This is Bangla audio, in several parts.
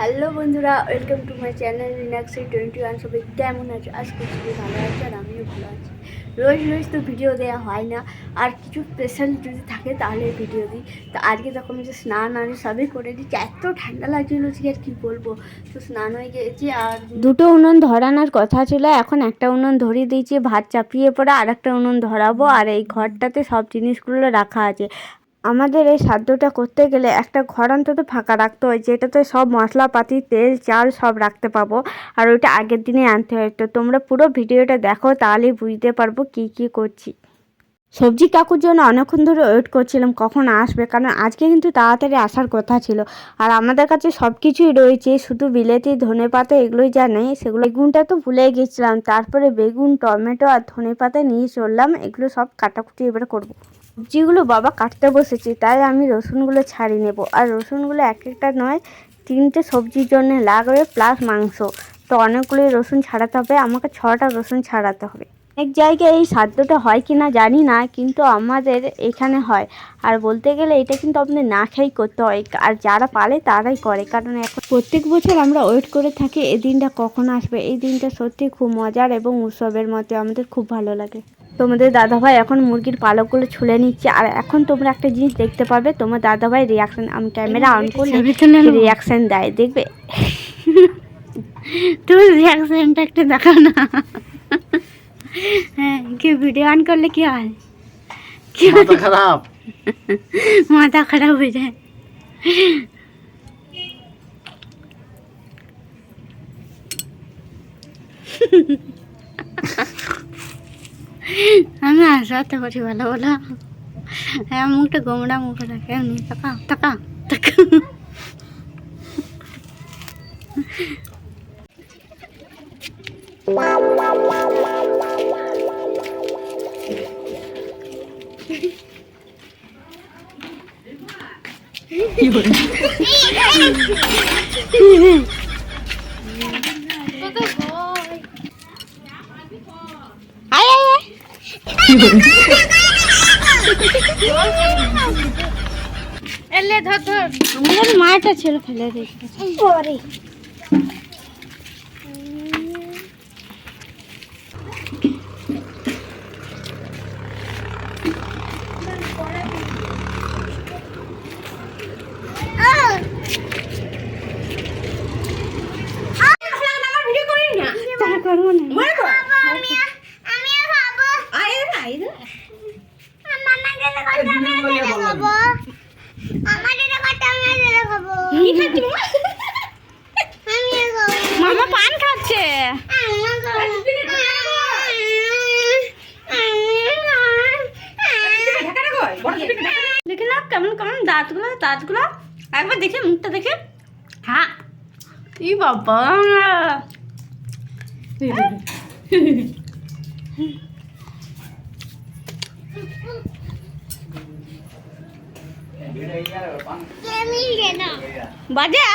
হ্যালো বন্ধুরা, ওয়েলকাম টু মাই চ্যানেল রিনাক্সি টোয়েন্টি ওয়ান সবাই কেমন আছো? আজকে খুবই ভালো আছে আর আমিও ভালো আছি। রোজ রোজ তো ভিডিও দেওয়া হয় না। আর কিছু স্পেশাল যদি থাকে তাহলে ভিডিও দিই। তো আজকে তখন যে স্নান আমি সবই করে দিচ্ছি। এত ঠান্ডা লাগছিল যে আর কী বলব? তো স্নান হয়ে গেছি আর দুটো উনুন ধরানোর কথা ছিল। এখন একটা উনুন ধরিয়ে দিয়েছি, ভাত চাপিয়ে পরে আর একটা উনুন ধরাবো। আর এই ঘরটাতে সব জিনিসগুলো রাখা আছে। আমাদের এই সাধ্যটা করতে গেলে একটা ঘর অন্তত ফাঁকা রাখতে হয়, যেটাতে সব মশলাপাতি, তেল, চাল সব রাখতে পাবো। আর ওইটা আগের দিনে আনতে হয়। তো তোমরা পুরো ভিডিওটা দেখো, তাহলেই বুঝতে পারব কি কি করছি। সবজি কাকুর জন্য অনেকক্ষণ ধরে ওয়েট করছিলাম, কখন আসবে? কারণ আজকে কিন্তু তাড়াতাড়ি আসার কথা ছিল। আর আমাদের কাছে সব কিছুই রয়েছে, শুধু বিলেতি ধনে পাতা এগুলোই যা নেই, সেগুলো বেগুনটা তো ভুলে গেছিলাম। তারপরে বেগুন, টমেটো আর ধনে পাতা নিয়ে চললাম, এগুলো সব কাটাকুটি এবার করব। সবজিগুলো বাবা কাটতে বসেছি, তাই আমি রসুনগুলো ছাড়িয়ে নেব। আর রসুনগুলো এক একটা নয়, তিনটে সবজির জন্য লাগবে প্লাস মাংস। তো অনেকগুলোই রসুন ছাড়াতে হবে, আমাকে ছটা রসুন ছাড়াতে হবে। অনেক জায়গায় এই সাধ্যটা হয় কি না জানি না, কিন্তু আমাদের এখানে হয়। আর বলতে গেলে এটা কিন্তু আপনাদের না খেয়েই করতে হয়, আর যারা পারে তারাই করে, কারণ এখন প্রত্যেক বছর আমরা ওয়েট করে থাকি, এই দিনটা কখন আসবে? এই দিনটা সত্যি খুব মজার এবং উৎসবের মতো, আমাদের খুব ভালো লাগে। তোমাদের দাদাভাই এখন মুরগির পালকগুলো ছুলে নিচ্ছে। আর এখন তোমরা একটা জিনিস দেখতে পাবে তোমার দাদাভাই রিয়াকশন আমি ক্যামেরা অন করলে রিয়াকশন দেয় দেখবে? তুমি রিয়াকশনটা একটু দেখাও না। হ্যাঁ কি ভিডিও অন করলে কি হয়? কি মাথা খারাপ। মাথা খারাপ হয়ে যায়। আমি হাসাতে পারি ভালো বলো। হ্যাঁ মুখটা গোমড়া মুখে রাখে এমনি টাকা টাকা টাকা আয় এলে ধর ধর। আমাদের মাটা ছিল ফেলে দিয়েছে ওরে মামা। পান খাচ্ছে। দেখে না কেমন কেমন দাঁতগুলো দাঁতগুলো। একবার দেখে মুখটা দেখে। হ্যাঁ। ই বাবা। বাজা?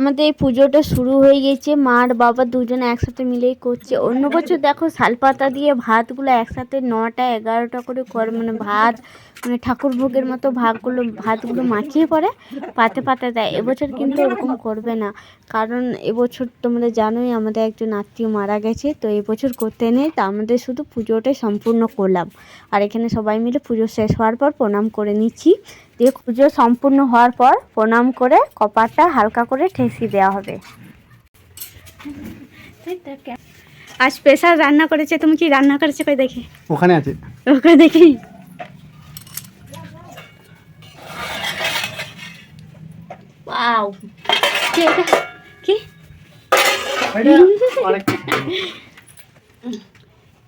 আমাদের এই পুজোটা শুরু হয়ে গেছে। মা আর বাবা দুজনে একসাথে মিলেই করছে। অন্য বছর দেখো শালপাতা দিয়ে ভাতগুলো একসাথে নটা, এগারোটা করে করে মানে ভাত মানে ঠাকুর ভোগের মতো ভাগগুলো, ভাতগুলো মাখিয়ে পরে পাতে পাতে দেয়। এবছর কিন্তু ওরকম করবে না। কারণ এবছর তোমরা জানোই আমাদের একজন আত্মীয় মারা গেছে তো এবছর করতে নেই তা আমাদের শুধু পুজোটাই সম্পূর্ণ করলাম। আর এখানে সবাই মিলে পুজো শেষ হওয়ার পর প্রণাম করে নিচ্ছি। দিয়ে পুজো সম্পূর্ণ হওয়ার পর প্রণাম করে কপারটা হালকা করে ঠেসি দেওয়া হবে। আর স্পেশাল রান্না করেছে তুমি কি রান্না করেছে কই দেখি? ওখানে আছে। ওকে দেখি। ওয়াও। কি এটা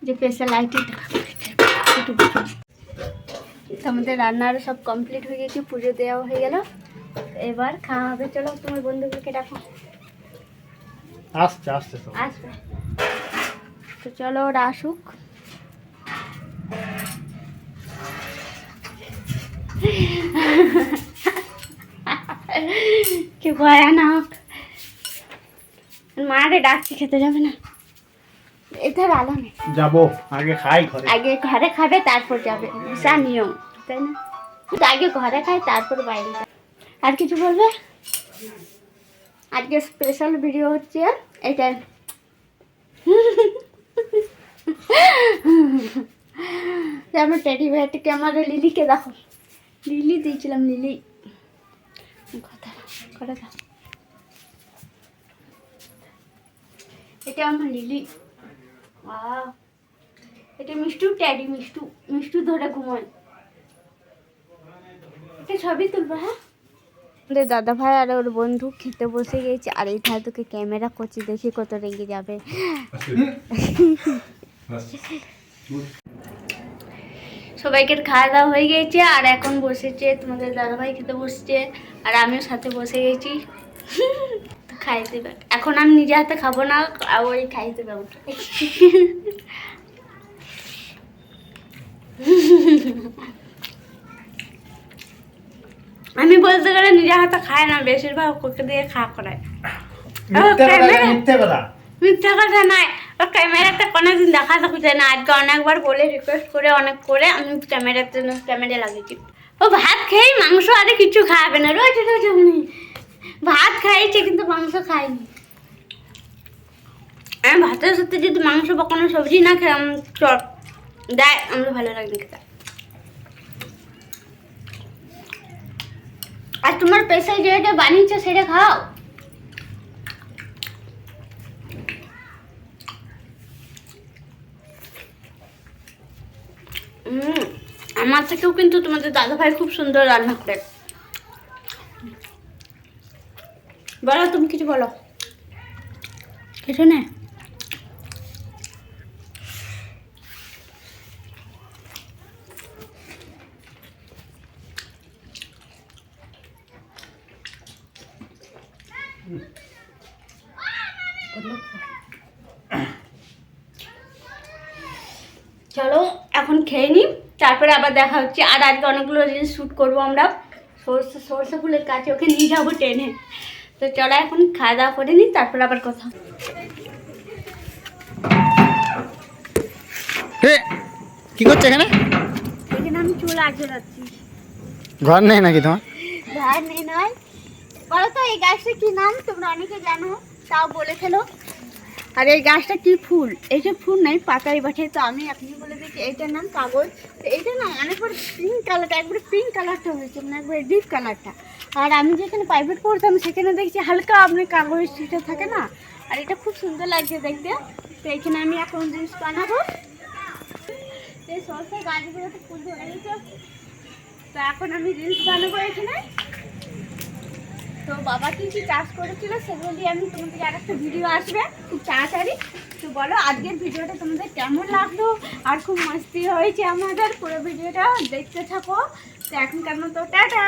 যে স্পেশাল আইটেম আমাদের রান্নার সব কমপ্লিট হয়ে গেছে পুজো দেওয়া হয়ে গেল। এবার খাওয়া হবে। চলো তোমার বন্ধুগুলোকে ডাকো। আসছে আসছে আসবে। তো চলো ওরা আসুক। কি ভয়ানক। মারে ডাকছি খেতে যাবে না। এটার আলো নেই যাব আগে খাই ঘরে। আগে ঘরে খাবে তারপর যাবে। বিশাল নিয়ম তাই না? আগে ঘরে খাই তারপর বাইরে আর কিছু বলবে? আজকে স্পেশাল ভিডিও হচ্ছে এটাই যে আমার টেডি ভাইয়ারটাকে আমার লিলিকে দেখো। লিলি দিয়েছিলাম লিলি। কথা কথা দাও। এটা আমার লিলি। এটা মিষ্টু ট্যাডি মিষ্টু। মিষ্টু ধরে ঘুমায়। এটা ছবি তুলবো হ্যাঁ? আমাদের দাদা ভাই আর ওর বন্ধু খেতে বসে গেছে। আর এই ধারে তোকে ক্যামেরা করছি দেখি কত রেগে যাবে। সবাইকে খাওয়া দাওয়া হয়ে গেছে আর এখন বসেছে তোমাদের দাদাভাই খেতে বসছে আর আমিও সাথে বসে গেছি। এখন আমি নিজে হাতে খাব না আমি বলতে গেলে নিজে হাতে খায় না বেশিরভাগ ওকে দিয়ে খাওয়া করায় মিথ্যে কথা ক্যামেরাতে কোনোদিন দেখা থাকছে না আজকে অনেকবার বলে রিকোয়েস্ট করে অনেক করে আমি ক্যামেরাতে ক্যামেরা লাগিয়েছি ও ভাত খেয়ে মাংস আরে কিছু খাবে না। রোজ রোজ এমনি ভাত খাইছে, কিন্তু মাংস খায়নি আমি ভাতের সাথে যদি মাংস বা কোনো সবজি না খাই চট দেয় আমার ভালো লাগে খেতে। আর তোমার পেশায় যেটা বানিয়েছো, সেটা খাও। আমার থেকেও কিন্তু তোমাদের দাদা ভাই খুব সুন্দর রান্না করে। বলো তুমি কিছু বলো। কিছু না চলো, এখন খেয়ে নিই। তারপরে আবার দেখা হচ্ছে। আর আজকে অনেকগুলো রিলস শ্যুট করব আমরা। সরষে সরষে ফুলের কাছে ওকে নিয়ে যাব ট্রেনে তো চলো এখন খাওয়া দাওয়া করে নিই তারপর আবার কথা কি করছে এখানে? এখানে আমি চুল আসতে যাচ্ছি ঘর নেই নাকি তোমার? ঘর নেই নয়। বলো তো এই গাছটা কি নাম? তোমরা অনেকে জানো তাও বলে ফেলো। আর এই গাছটা কি ফুল? এইটা ফুল নাই পাতাই বাঠে তো আমি আপনি বলে দিচ্ছি, এইটার নাম কাগজ। তো এইটা না অনেকবার পিঙ্ক কালারটা একবারে পিঙ্ক কালারটা হয়েছে মানে একবারে ডিপ কালারটা আর আমি যেখানে প্রাইভেট পড়তাম, সেখানে দেখছি হালকা আপনার কাগজ সেটা থাকে না। আর এটা খুব সুন্দর লাগছে দেখতে। তো এখানে আমি এখন জিনিস বানাবো। তো এই সরষের গাছগুলোতে ফুল ধরে তো এখন আমি রিলস বানাবো এখানে। তো বাবা কি কি চাষ করেছিল সেগুলো দিয়ে আমি তোমাদের আর একটা ভিডিও আসবে, খুব তাড়াতাড়ি। তো বলো, আজকের ভিডিওটা তোমাদের কেমন লাগল? আর খুব মস্তি হয়েছে আমাদের পুরো ভিডিওটা, দেখতে থাকো। তো এখনকার মতো, টাটা!